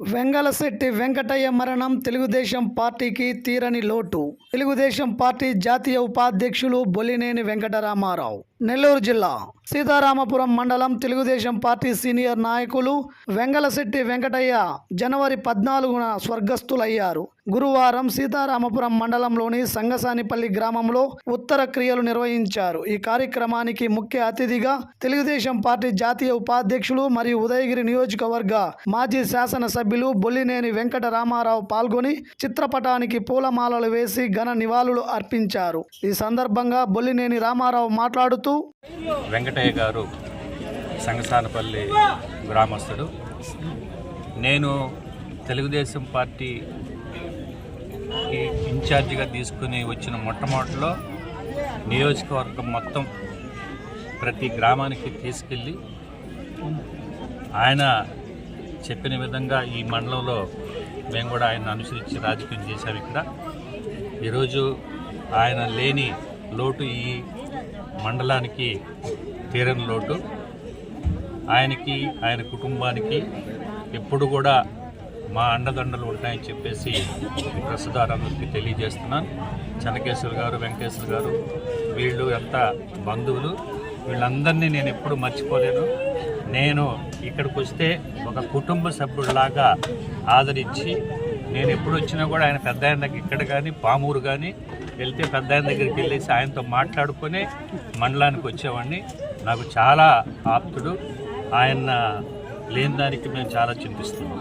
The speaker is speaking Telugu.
వెంగళశెట్టి వెంకటయ్య మరణం తెలుగుదేశం పార్టీకి తీరని లోటు. తెలుగుదేశం పార్టీ జాతీయ ఉపాధ్యక్షులు బొలినేని వెంకటరామారావు. నెల్లూరు జిల్లా సీతారామపురం మండలం తెలుగుదేశం పార్టీ సీనియర్ నాయకులు వెంగళశెట్టి వెంకటయ్య జనవరి పద్నాలుగున స్వర్గస్థులయ్యారు. గురువారం సీతారామపురం మండలంలోని సంగసానిపల్లి గ్రామంలో ఉత్తర క్రియలు నిర్వహించారు. ఈ కార్యక్రమానికి ముఖ్య అతిథిగా తెలుగుదేశం పార్టీ జాతీయ ఉపాధ్యక్షులు మరియు ఉదయగిరి నియోజకవర్గ మాజీ శాసనసభ్యులు బొల్లినేని వెంకట రామారావు పాల్గొని చిత్రపటానికి పూలమాలలు వేసి ఘన నివాళులు అర్పించారు. ఈ సందర్భంగా బొల్లినేని రామారావు మాట్లాడుతూ వెంకటయ్య గారు సంగసానపల్లి గ్రామస్తుడు. నేను తెలుగుదేశం పార్టీ ఇన్ఛార్జిగా తీసుకుని వచ్చిన మొట్టమొదటిలో నియోజకవర్గం మొత్తం ప్రతి గ్రామానికి తీసుకెళ్ళి ఆయన చెప్పిన విధంగా ఈ మండలంలో మేము కూడా ఆయన అనుసరించి రాజకీయం చేశాం ఇక్కడ. ఈరోజు ఆయన లేని లోటు ఈ మండలానికి తీరని లోటు. ఆయనకి ఆయన కుటుంబానికి ఎప్పుడు కూడా మా అండదండలు ఉంటాయని చెప్పేసి ప్రస్తుతారందరికీ తెలియజేస్తున్నాను. చెన్నకేశ్వర గారు వెంకటేశ్వర గారు వీళ్ళు అంతా బంధువులు వీళ్ళందరినీ నేను ఎప్పుడు మర్చిపోలేను. నేను ఇక్కడికి వస్తే ఒక కుటుంబ సభ్యుడిలాగా ఆదరించి నేను ఎప్పుడు వచ్చినా కూడా ఆయన పెద్ద ఆయన దగ్గర ఇక్కడ కానీ పామూరు కానీ వెళ్తే పెద్ద ఆయన దగ్గరికి వెళ్ళేసి ఆయనతో మాట్లాడుకొని మండలానికి వచ్చేవాడిని. నాకు చాలా ఆప్తుడు. ఆయన లేని దానికి మేము చాలా చింతిస్తున్నాం.